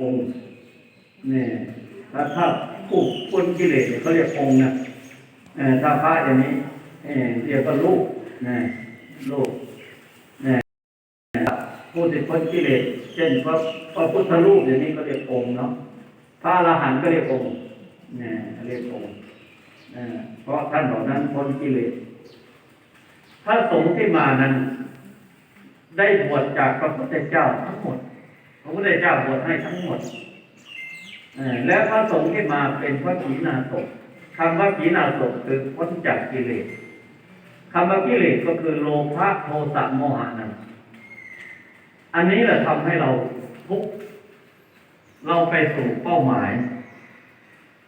องค์นี่ถ้าถ้าผู้พ้นกิเลสเขาเรียกองค์นะถ้าพระอย่างนี้เรียกว่าลูกนะลูกนะผู้ที่พ้นกิเลสเช่นพระพระพุทธรูปอย่างนี้ก็เรียกองค์เนาะพระอรหันต์ก็เรียกองค์นะเรียกองค์เพราะท่านเหล่านั้นพ้นกิเลสถ้าสงฆ์ที่มานั้น ได้บวชจากพระพุทธเจ้าทั้งหมด ระพุทธเจ้าบวชให้ทั้งหมดอและพระสงฆ์ที่มาเป็นพระขีณาสพคำว่าขีณาสพคือพ้นจากกิเลสคำว่ากิเลสก็คือโลภะโทสะโมหะนั่นอันนี้แหละทำให้เราทุกข์เราไปสู่เป้าหมาย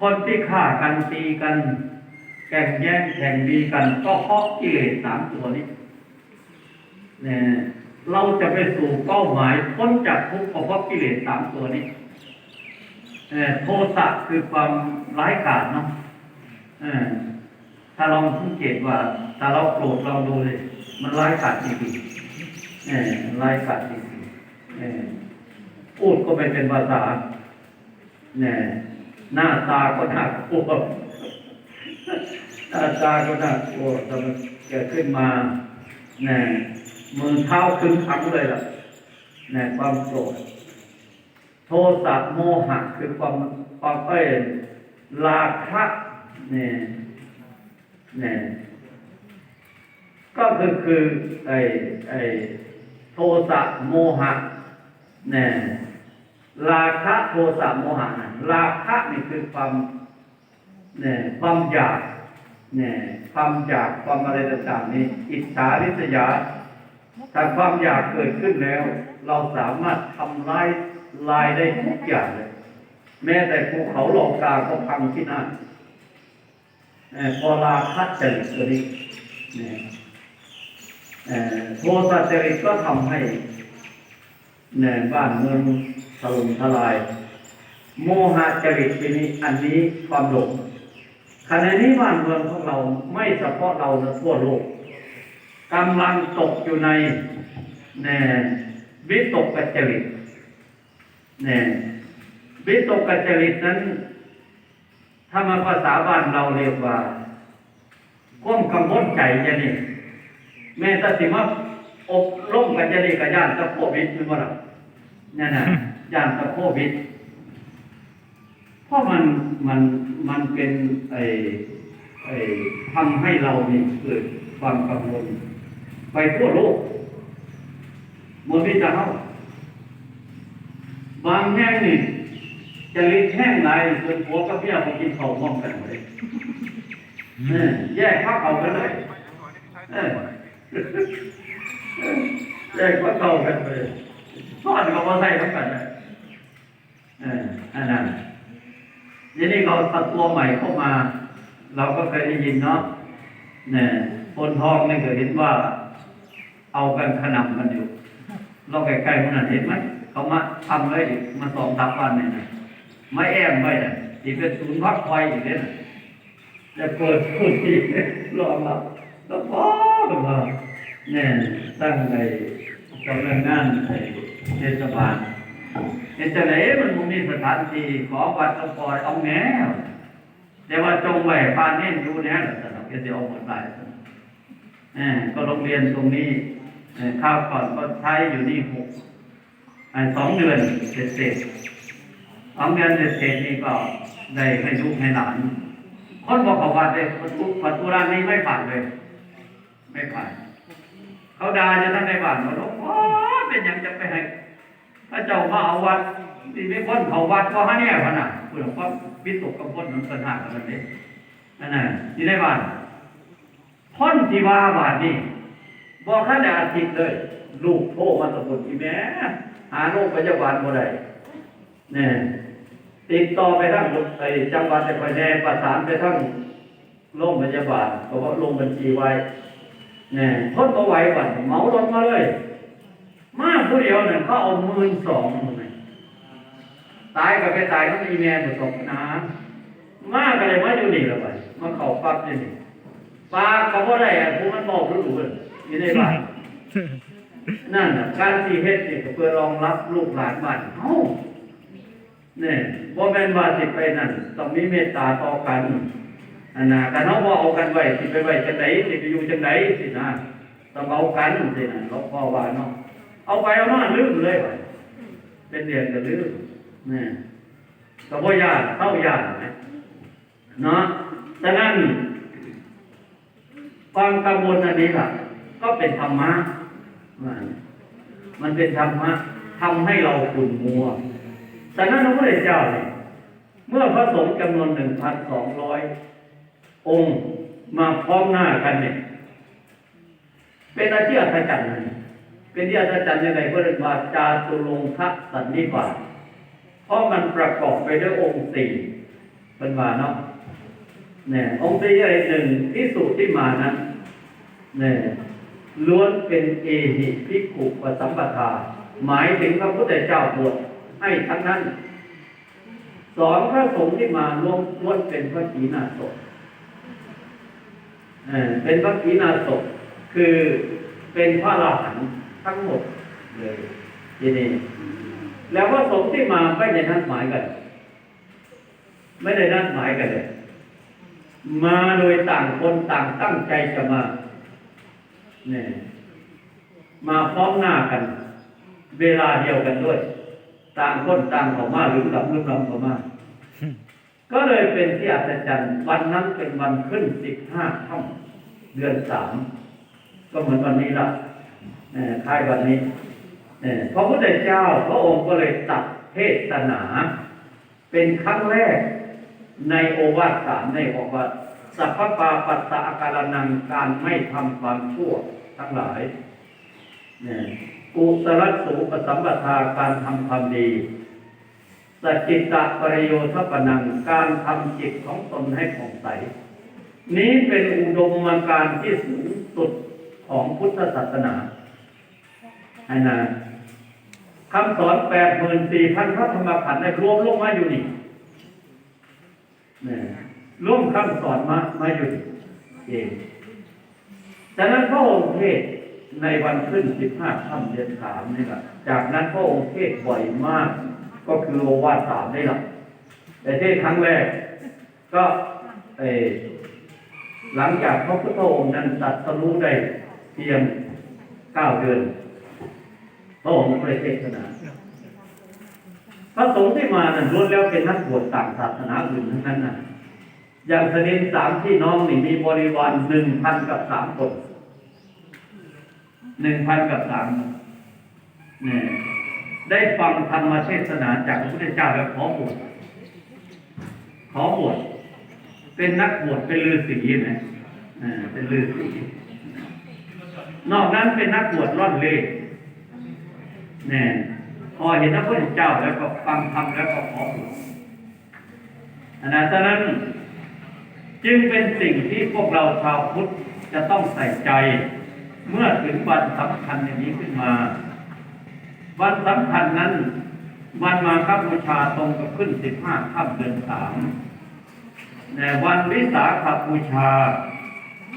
คนที่ฆ่ากันตีกัน แข่งแย่งแข่งดีกัน ก็เพราะกิเลสสามตัวนี้เนี่ย เราจะไปสู่เป้าหมายพ้นจากทุกข์เพราะกิเลสสามตัวนี้เอ่อโทสะคือความร้ายกาจเนาะถ้าลองสังเกตว่า ถ้าเราโกรธลองดูเลย มันร้ายกาจจริงๆร้ายกาจจริงๆพูดก็ไม่เป็นภาษาเนี่ยหน้าตาก็น่ากลัวหน้าตาก็น่ากลัวแต่มันเกิดขึ้นมาเนี่ย มือเท้าคึงขังเลยล่ะเนี่ยความโกรธโทสะโมหะคือความความเอ้ยราคะเนี่ยเนี่ยก็คือคือไอ้ไอ้โทสะโมหะเนี่ยราคะโทสะโมหะนะราคะนี่คือความเนี่ยความอยากเนี่ยความอยากความอะไรต่างๆนี้อิจฉาริษยา ถ้าความอยากเกิดขึ้นแล้ว เราสามารถทำลายลายได้ทุกอย่างเลย แม้แต่ภูเขาหลอกกาก็พังที่นั่นเออพอราคัดจริตตัวนี้เนี่ยเออโทสะจริตก็ทำให้เนี่ยบ้านเมืองถล่มทลาย โมหะจริตทีนี้อันนี้ความหลงขณะนี้บ้านเมืองของเราไม่เฉพาะเรานะทั่วโลก กำลังตกอยู่ในแน่วิตกกัจจริตแน่วิตกกัจจริตนั้นถ้ามาภาษาบ้านเราเรียกว่าความกังวลใจจะนี่แม้แต่สิมาอบรมกัจจริตกับย่านตะโควิดเป็นว่าล่ะนั่นน่ะย่านตะโควิดเพราะมันมันมันเป็นไอ้ไอ้ทำให้เรานี่เกิดความกังวล ไปทั่วโลกมันไม่จะเท่าบางแห่งนี่จะลิ้นแห้งไหลจนผัวกับเมียมากินข้าวพร้อมกันเลยเออแยกข้าวเอากันเลยเออแยกข้าวเอากันเลยทอดกับว่าใส่ทั้งกันเลยเอออันนั้นทีนี้เขาตัดตัวใหม่เข้ามา เราก็เคยได้ยินเนาะเนี่ยคนทองนี่เคยเห็นว่า เอากันขนำกันอยู่เราใกล้ๆมันเห็นไหมเขามาทำไว้มาสองสามวันเนี่ยนะไม่แอมไว้น่ะอีกเป็นศูนย์พักคอยอีกเนี่ยนะจะเปิดพื้นที่รองรับแล้วพอขึ้นมาเนี่ยตั้งในกำลังงานในเทศบาลเห็นจะไหนมันมีสถานที่ขอวัดก็ปล่อยเอาแน่แต่ว่าจงไว้ปานเน้นอยู่แน่ล่ะสำหรับจะเอาหมดหลายเออก็โรงเรียนตรงนี้ ข้าวก่อนก็ใช้อยู่นี่หกสองเดือนเสร็จเสร็จสองเดือนเสร็จเสร็จนี่ก็ได้ให้ลูกให้หลาน คนบอกเขาวัดเลยประตูประตูร้านนี้ไม่ผ่านเลย ไม่ผ่าน เขาด่าจะทั้งในบ้านว่าหลวงพ่อเป็นหยังจะไปให้พระเจ้ามาเอาวัดที่ไม่พ้นเขาวัดก็ฮะเนี่ยพะน่ะคุณหลวงพ่อวิตกกับพ้นมันปัญหากันนั่นเองนั่นน่ะที่ได้บ้านพ้นที่ว่าบ้าทนี่ บอกข้าแต่อาทิตย์เลย ลูกโทรมาสมุดที่แม่หาโรงพยาบาลบ่ได้เนี่ยติดต่อไปทั้งไอ้จังหวัดไปแน่ประสานไปทั้งโรงพยาบาลเพราะว่าลงบัญชีไว้เนี่ยพ้นก็ไหวบัตรเหมารถมาเลย มาผู้เดียวเนี่ยเขาเอาหมื่นสองเลยตายกับไปตายเขามีแม่ผสมนะมาก็เลยมาอยู่นี่ละไปมาเข่าปั๊บอยู่นี่ปลาก็บ่ได้อะผู้มันบอกรู้เลย อยู่ในบ้านนั่นน่ะการที่เฮ็ดนี่ก็เพื่อรองรับลูกหลานบ้านเฮาเนี่ยว่แม่นว่าสิไปนั่นต้องมีเมตตาต่อกันอันน่ะกันเขาว่าเอากันไว้สิไปไว้จังไหนสิไปอยู่จังไหนสินะต้องเอากันสินะหลวงพ่อว่าเนาะเอาไปเอามาลืมเลย เป็นเดือนก็ลืมนี่ก็บ่ยากเข้ายากนะเนาะฉะนั้นความกังวลอันนี้ล่ะ ก็เป็นธรรมะมันเป็นธรรมะทำให้เราขุ่นมัวแต่นั้นพระพุทธเจ้าเนี่ยเมื่อพระสงฆ์จำนวนหนึ่งพันสองร้อยองค์มาพร้อมหน้ากันเนี่ย เป็นอาชีพอัศจรรย์เป็นที่อัศจรรย์ยังไงเพื่อนว่าจาตุลงคัสันนิบาตเพราะมันประกอบไปด้วยองค์สี่เป็นว่าเนาะเนี่ยองค์ที่ใหญ่หนึ่งที่สุดที่มานั้นเนี่ย ล้วนเป็นเอหิภิกขุปสัมปทา หมายถึงพระพุทธเจ้าบวชให้ทั้งนั้นสอนพระสงฆ์ที่มาล้วนล้วนเป็นพระกีนาศพเป็นพระกีนาศพคือเป็นพระอรหันทั้งหมดเลยทีนี้แล้วพระสงฆ์ที่มาไม่ได้นัดหมายกัน ไม่ได้นัดหมายกันเลย มาโดยต่างคนต่างตั้งใจจะมา เนี่ยมาพร้อมหน้ากัน เวลาเดียวกันด้วย ต่างคนต่างเของมาหรือหลับหรือลำเข้ามาก็เลยเป็นที่อัศจรรย์วันนั้นเป็นวันขึ้นสิบห้าค่ำเดือนสามก็เหมือนวันนี้ละเอ่อคล้ายวันนี้เอ่อพระพุทธเจ้าพระองค์ก็เลยตัดเทศนา เป็นครั้งแรกในโอวาทสามในบอว่า สัพพปาปัสสะอาการนังการไม่ทำความชั่วทั้งหลายเนี่ยกุศลสูปสัมปทาการทำความดีสจิตะปริโยทปนังการทำจิตของตนให้ผ่องใส นี้เป็นอุดมการณ์ที่สูงสุดของพุทธศาสนาให้นะคำสอนแปดหมื่นสี่พันพระธรรมขันธ์ได้รวมลงมาอยู่นี่เนี่ย ร่วมคำสอนมามาอยู่ดีเองฉะนั้นพระองค์เทศในวันขึ้นสิบห้าค่ำเดือนสามนี่แหละจากนั้นพระองค์เทศบ่อยมาก ก็คือโอวาทสามนี่แหละแต่เทศครั้งแรก ก็เออหลังจากพระพุทธองค์นั้นตัดสรู้ได้เพียงเก้าเดือนพระองค์ไม่ได้เทศนาพระสงฆ์ที่มานั้นล้วนแล้วเป็นนักบวชต่างศาสนาอื่นทั้งนั้นนะ อย่างสนิทสามพี่น้องนี่มีบริวารหนึ่งพันกับสามคนหนึ่งพันกับสามเนี่ยได้ฟังธรรมเทศนาจากพระพุทธเจ้าแล้วขอบวชขอบวชเป็นนักบวชเป็นฤาษีนะอ่าเป็นฤาษีนอกนั้นเป็นนักบวชร่อนเล่เนี่ยพอเห็นพระพุทธเจ้าแล้วก็ฟังธรรมแล้วก็ขอบวชอันนั้นฉะนั้น จึงเป็นสิ่งที่พวกเราชาวพุทธจะต้องใส่ใจ เมื่อถึงวันสำคัญอย่างนี้ขึ้นมา วันสำคัญนั้น วันมาคบูชาตรงกับขึ้นสิบห้าค่ำเดือนสามแต่วันวิสาขบูชา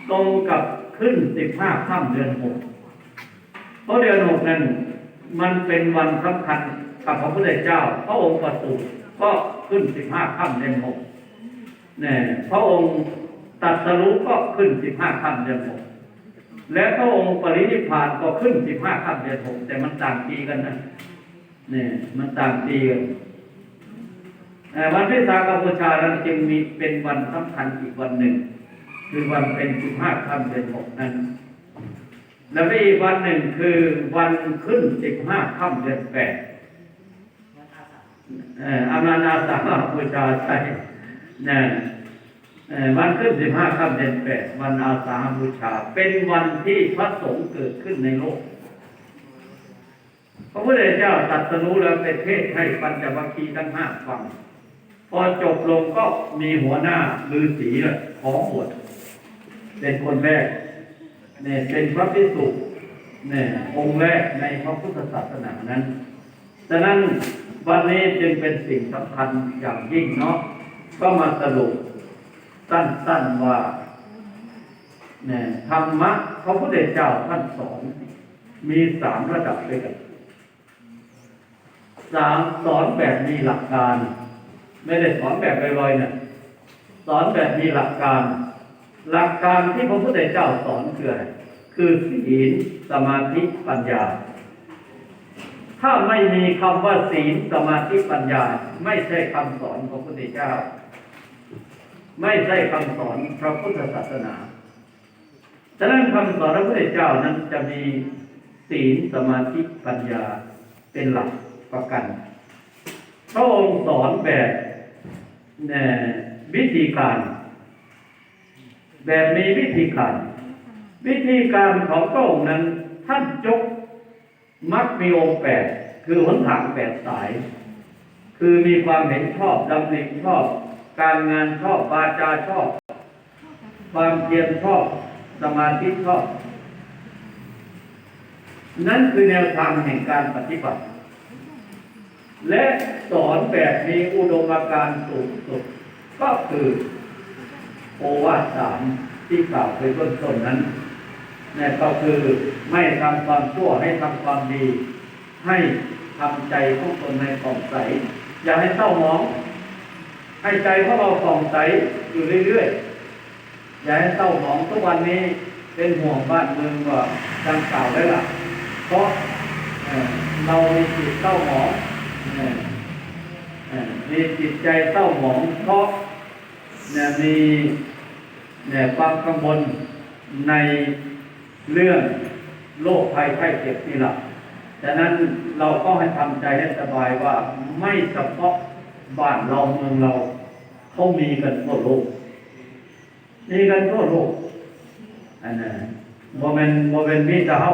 ตรงกับขึ้นสิบห้าค่ำเดือนหกเพราะเดือนหกนั้นมันเป็นวันสำคัญกับพระพุทธเจ้าพระองค์ประสูติก็ขึ้นสิบห้าค่ำเดือนหก เนี่ยพระองค์ตรัสรู้ก็ขึ้นสิบห้าค่ำเดือนหกและพระองค์ปรินิพานก็ขึ้นสิบห้าค่ำเดือนหกแต่มันต่างปีกันนะเนี่ยมันต่างปีกันแต่วันวิสาขบูชานั้นจึงมีเป็นวันสำคัญอีกวันหนึ่ง คือวันเป็นสิบห้าค่ำเดือนหกนั้น แล้วอีกวันหนึ่งคือวันขึ้นสิบห้าค่ำเดือนแปดอ่ออามานาสาขบูชาใช่ นี่ยวันขึ้นสิบห้าค่ำเดือนแปดวันอาสาฬบูชา เป็นวันที่พระสงฆ์เกิดขึ้นในโลกพระพุทธเจ้าตรัสรู้แล้วเป็นเทศให้ปัญจวัคคีย์ทั้งห้าฟัง พอจบลงก็มีหัวหน้าฤาษีเลยขอบวชเป็นคนแรกเนี่ยเป็นพระภิกษุเนี่ยองค์แรกในพระพุทธศาสนานั้นฉะนั้นวันนี้จึงเป็นสิ่งสำคัญอย่างยิ่งเนาะ ก็มาสรุปสั้นๆว่าเนี่ยธรรมะพระพุทธเจ้าท่านสอน มีสามระดับด้วยกันสามสอนแบบมีหลักการ ไม่ได้สอนแบบลอยๆนะสอนแบบมีหลักการ หลักการที่พระพุทธเจ้าสอนคืออะไรคือศีลสมาธิปัญญา ถ้าไม่มีคำว่าศีลสมาธิปัญญา ไม่ใช่คำสอนของพระพุทธเจ้า ไม่ใช่คำสอนพระพุทธศาสนา ฉะนั้นคำสอนพระพุทธเจ้านั้นจะมีศีลสมาธิปัญญาเป็นหลักประกัน พระองค์สอนแบบเอ่อวิธีการ แบบมีวิธีการ วิธีการของพระองค์นั้นท่านยกมักมีองค์แปดคือหนทางแปดสาย คือมีความเห็นชอบดำริชอบ การงานชอบวาจาชอบ ความเพียรชอบ สมาธิชอบ นั่นคือแนวทางแห่งการปฏิบัติ และสอนแบบมีอุดมการณ์สูงสุด ก็คือโอวาทสามที่กล่าวไปเบื้องต้นนั้นนั่ก็คือไม่ทำความชั่วให้ทำความดี ให้ทำใจของตนในผ่องใส อย่าให้เศร้าหมอง ให้ใจของเราผ่องใสอยู่เรื่อยๆอย่าให้เศร้าหมองทุกวันนี้เป็นห่วงบ้านเมืองก็ดังกล่าวไว้ล่ะเพราะเรามีจิตเศร้าหมองมีจิตใจเศร้าหมองเพราะมีเนี่ยความกังวลในเรื่องโรคภัยไข้เจ็บนี่แหละฉะนั้นเราก็ให้ทำใจให้สบายว่าไม่เฉพาะ บ้านเราเมืองเราเขามีกันทั่วโลกมีกันทั่วโลกอันนั้นโมเมนโมเมนมีแต่เฮา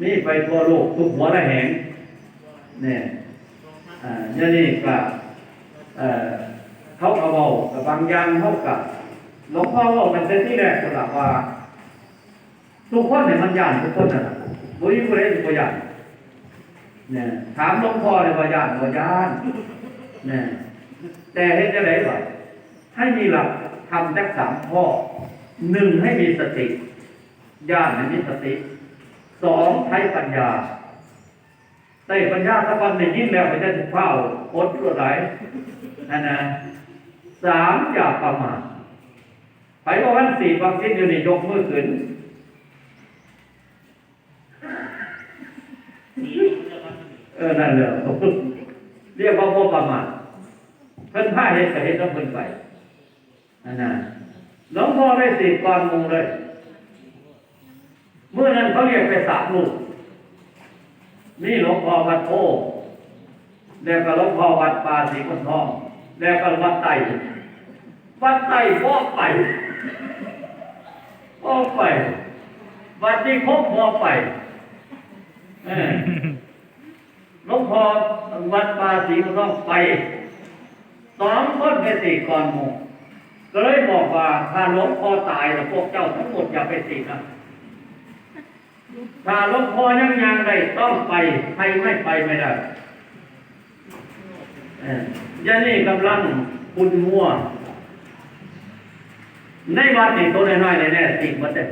มีไปทั่วโลกทุกหัวละแหงเนี่ยอ่าเนี่ยนี่ก็เอ่อเขาเอาเบากับบางอย่างเขากับหลวงพ่อบอกมันเป็นที่แรกสำหรับว่า ทุกคนเนี่ยมันยานทุกคนน่ะบุรีบุรีทุกคนย่านเนี่ยถามหลวงพ่อเลยว่ายานว่ายาน นี่แต่เห็นจะไหนวะให้มีหลักทำสักสามข้อหนึ่งให้มีสติย่านให้มีสติสองใช้ปัญญาได้ปัญญาสักวันในยิ่งแล้วมันจะถูกเข้าอดตัวไหนนั่นนะสามอย่าประมาทไปว่าวันสี่บางทิ้อยู่นี่ยกมือขึ้นเออ นั่นแหละ เรียกว่าบ่ประมาทเพิ่นผ้าเฮ็ดก็เฮ็ดต้องเพิ่นไปนั่นนะหลวงพ่อได้สิก่อนหมุงเลย เมื่อนั้นเขาเรียกไปสามลูกนี่หลวงพ่อวัดโพแล้วก็หลวงพ่อวัดป่าศรีคนทองแล้วก็วัดไตวัดไตพ่อไปพ่อไป วัดที่คบพ่อไปเออ หลวงพ่อวัดป่าศรีก็ต้องไปสองคนไปติดก่อนหมู่ก็เลยบอกว่าถ้าหลวงพ่อตายแล้วพวกเจ้าทั้งหมดอย่าไปติดนะถ้าหลวงพ่อยังยังได้ต้องไปใครไม่ไปไม่ได้เออยานี่กำลังคุณมั่ว ในวัดนี่ตัวน้อยๆแน่ๆติดมดเลย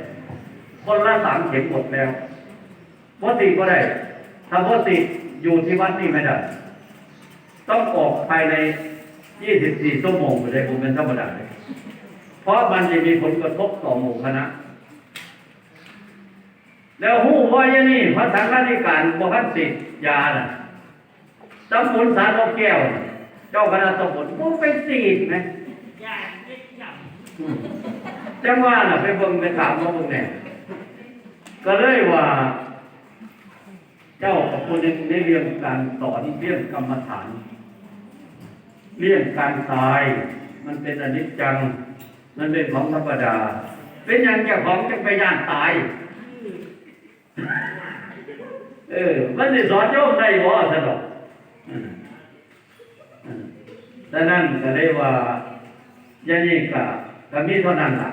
คนละสามเข็มหมดแล้วพอติดก็ได้ถ้าพอติด อยู่ที่วัดนี่ไม่ได้ ต้องออกภายใน 24 ชั่วโมงไปเลยผมเป็นธรรมดาเลยเพราะมันจะมีผลกระทบต่อหมู่คณะ แล้วหู้ว่าอย่างนี้พระสังฆาธิการบพันติดยาน่ะตำบลสารโลกแก้วน่ะเจ้าคณะตำบลพวกไปสีดไหมอืมจังว่าน่ะไปเบิ่งไปถามมาเบิ่งแหน่ก็เลยว่า เจ้ากับคนในเรื่องการสอนเรื่องกรรมฐาน เรื่องการตาย มันเป็นอนิจจัง มันเป็นของธรรมดา เป็นอย่างเจ้าของจะไปย่านตาย เออ มันจะสอนโยมได้บ่สนุกดังนั้นก็เลยว่ายานี้ก็ก็มีเท่านั้นล่ะ